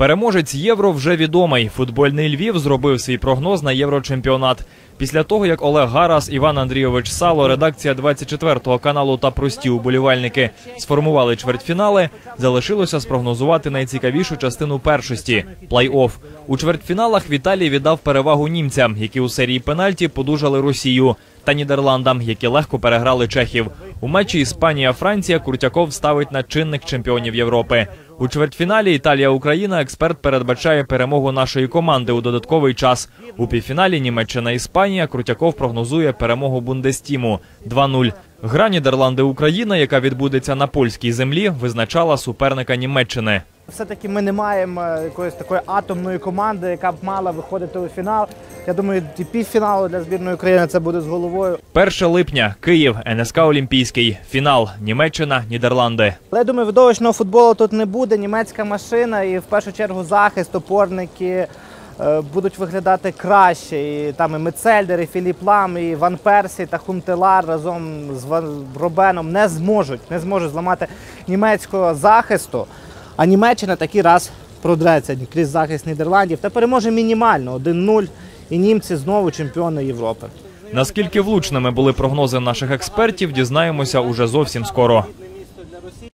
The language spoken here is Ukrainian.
Переможець євро вже відомий. Футбольний Львів зробив свій прогноз на єврочемпіонат. Після того, як Олег Гарас, Іван Андрійович Сало, редакція 24-го каналу та прості уболівальники сформували чвертьфінали, залишилося спрогнозувати найцікавішу частину першості плей-офф. У чвертьфіналах Віталій віддав перевагу німцям, які у серії пенальті подужали Росію, та Нідерландам, які легко переграли чехів. У матчі Іспанія-Франція Куртяков ставить на чинних чемпіонів Європи. У чвертьфіналі Італія-Україна експерт передбачає перемогу нашої команди у додатковий час. У півфіналі Німеччина-Іспанія Крутяков прогнозує перемогу Бундестіму 2-0. Гра Нідерланди-Україна, яка відбудеться на польській землі, визначала суперника Німеччини. Все-таки ми не маємо е, якоїсь такої атомної команди, яка б мала виходити у фінал. Я думаю, і півфіналу для збірної України це буде з головою. 1 липня Київ, НСК Олімпійський. Фінал Німеччина, Нідерланди. Але я думаю, видовищного футболу тут не буде. Німецька машина і в першу чергу захист, опорники е, будуть виглядати краще. І там і Мецельдер, і Філіп Лам, і Ван Персі та Хунтелар разом з Ван Робеном не зможуть, не зможуть зламати німецького захисту. А Німеччина такий раз продреться крізь захист Нідерландів та переможе мінімально 1-0. І німці знову чемпіони Європи. Наскільки влучними були прогнози наших експертів, дізнаємося уже зовсім скоро.